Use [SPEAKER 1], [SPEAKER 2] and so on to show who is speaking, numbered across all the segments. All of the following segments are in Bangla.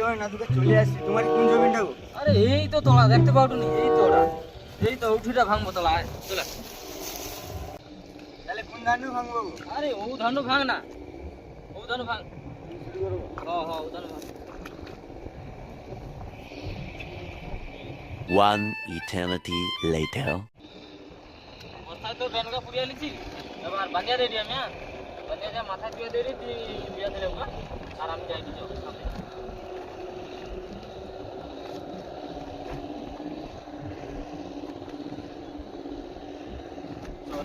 [SPEAKER 1] চলো না তোকে চলে আসছি। তোমার কোন জমিটা গো?
[SPEAKER 2] আরে এই তো তোলা দেখতে পাও নি এই তো ওরা এই তো উঠিটা ভাঙবো তোলা আয়, চলে
[SPEAKER 1] তাহলে কোন ধান ভাঙবো
[SPEAKER 2] আরে ও ধানু ভাঙ না। ও ধানু ভাঙ। হ হ ও ধানু ভাঙ।
[SPEAKER 3] One eternity later.
[SPEAKER 2] বস্তায় তোর ব্যানগা পুড়িয়ে লিছি এবার বানিয়ে রেডি আমি হ্যাঁ? বানিয়ে যা মাথায় দিয়ে দিয়ে তুই বিয়া দিলে না আর আমি যাই দিছো সরি সরি দেরি হয়ে যাবে চলো চলো
[SPEAKER 1] আর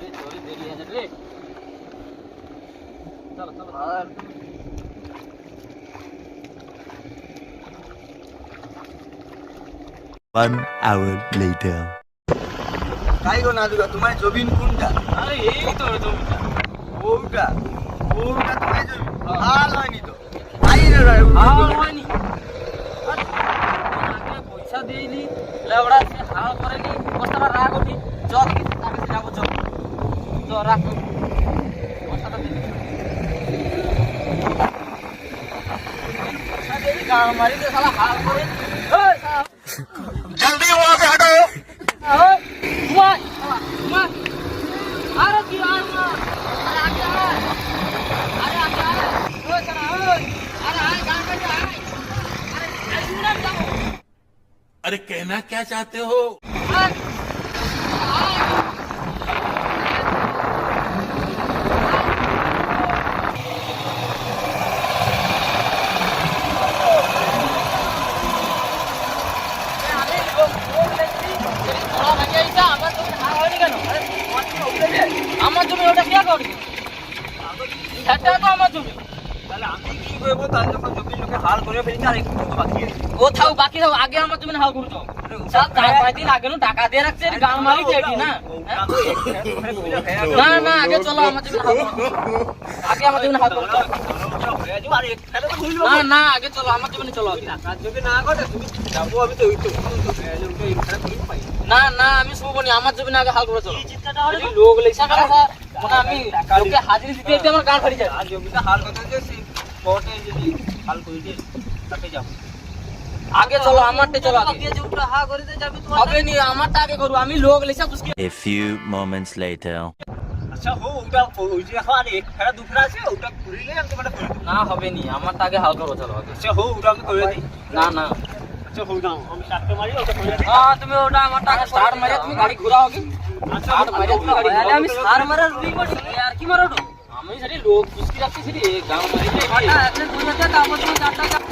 [SPEAKER 3] One hour later.
[SPEAKER 1] তাই গো না দুর্গা তোমার জমিন কোনটা?
[SPEAKER 2] আরে এই তো জমিটা
[SPEAKER 1] ওটা ওটা তোমার জমি হাল হয়নি তো। তাই রে
[SPEAKER 2] হাল হয়নি। পয়সা দিইনি। লেবড়া সে হাল করেনি। हमारी तो
[SPEAKER 1] जल्दी वहाँ से हटो।
[SPEAKER 4] अरे कहना क्या चाहते हो?
[SPEAKER 2] আমার জমি ওটা কে করবে সেটা তো আমার জমি
[SPEAKER 1] তাহলে আমি কি করব তাহলে যখন জমির লোকে হাল করে ফেলছে আর একটু তো বাকি
[SPEAKER 2] থাক আগে আমার জমি হাল করছ চার পাঁচ দিন আগে নো টাকা দিয়ে রাখছে গান মারি চেটি না হ্যাঁ? না না আগে চলো আমার জমি হাল আগে আমার জমি হাল করো চলো। না না আগে চলো আমার জমি চলো আগে না না আমি শুবো নি আমার জমি আগে হাল করে চলো যদি লোক করে মানে আমি লোকে হাজিরি দিতে দিতে আমার গান ফাড়ি যায় আগে চলো আমারটা চলো আগে। হবে নি আমারটা আগে করব। আমি লোক লেখা বুঝকি
[SPEAKER 3] A few moments later.
[SPEAKER 2] না হবে নি আমারটা আগে হাল করব চলো আগে। না না। হ্যাঁ তুমি ওটা আমারটা আগে স্টার্ট মারিয়া তুমি গাড়ি ঘুরাও কি স্টার্ট মারিয়া তুমি গাড়ি ঘুরাও আমি স্টার্ট মারার রুই বলি আর কি মারো আমি সেটি লোক বুঝকি রাখছি সেটি গাঁও মারি আটা একটা দুই হাজার টাকা আমার তুমি চার টাকা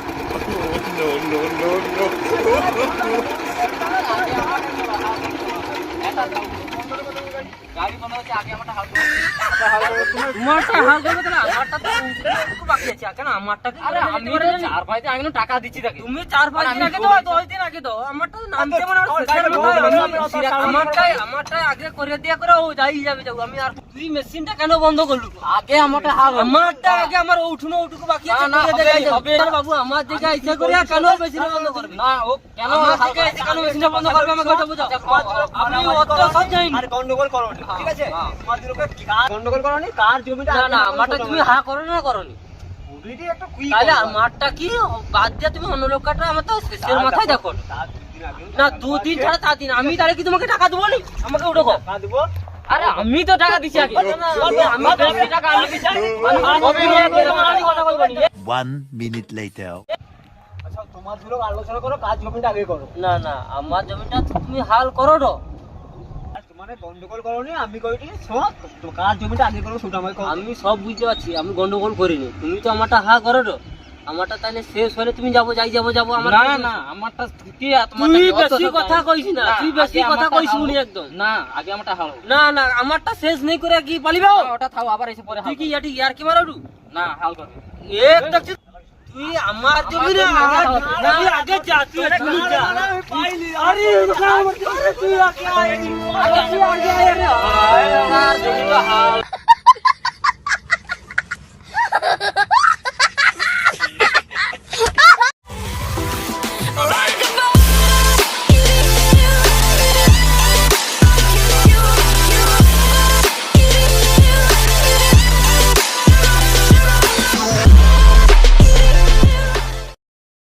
[SPEAKER 2] গাড়ি বন্ধ হচ্ছে আগে আমারটা হাল করো। তোমারটা হাল করবে তাহলে আমারটা তো বাকি আছে। কেন? আমারটা আরে আমি চার পাঁচ দিন আগে টাকা দিচ্ছি তাকে। তুমি চার পাঁচ দিন আগে দাও দশ দিন আগে দাও আমারটা নামতে মানে আমারটাই আমারটাই আগে করে দিয়ে করে ও যাই যাবে যাব। আমি আর তুই মেশিনটা কেন বন্ধ করলু আগে আমারটা হাল আমারটা আগে আমার উঠুনো উঠুকু বাকি আছে করে দেখাই হবে। বাবু আমার দিকে ইচ্ছা করে? কেন মেশিন বন্ধ করবে? না ও কেন আমার দিকে ইচ্ছা কেন মেশিনটা বন্ধ করবে আমাকে? ওটা বুঝাও আমি অত সব জানি না।
[SPEAKER 1] গন্ডগোল করো ঠিক আছে? তোমাদের লোকে কার গন্ডগোল করো নি কার জমিটা
[SPEAKER 2] না না আমারটা তুমি হা করো না
[SPEAKER 1] একটা কুই
[SPEAKER 2] তাহলে আমারটা কি? বাদ দিয়ে তুমি অন্য লোক কাটা আমার তো শেষের মাথায় দেখো না দুদিন ছাড়া চার দিন। আমি তাহলে কি তোমাকে টাকা দেবো নি? আমাকে উঠো কো।
[SPEAKER 1] দেবো?
[SPEAKER 2] আরে আমি তো টাকা দিচ্ছি আগে। আমি টাকা আমি দিচ্ছি আমি কবে নিয়ে কথা বলব নি।
[SPEAKER 3] One minute later.
[SPEAKER 1] আচ্ছা তোমার দুটো আলোচনা করো কাজ জমিটা আগে করো।
[SPEAKER 2] না না আমার জমিটা তুমি হাল করো তো।
[SPEAKER 1] গন্ডগোল করো আমি করি ঠিক তো কার জমিটা আগে করো সেটা আমাকে
[SPEAKER 2] আমি সব বুঝতে পারছি আমি গন্ডগোল করিনি। তুমি তো আমারটা হা করো তো। আমারটা তাহলে শেষ হলে তুমি যাব যাই যাব যাব আমার না না আমারটা তুই বেশি কথা কইস না তুই বেশি কথা কইস উনি একদম। না আগে আমারটা না না আমারটা শেষ নেই করে কি পালিবা ওটা থাও আবার এসে পরে তুই কি ইয়াটি ইয়ার কি মারাডু না হাল করবে এক দেখছিস তুই আমার জমি না আগে যা তুই যা। আরে আরে তুই আগে আয় আগে আয় আরে আর জমি তো হাল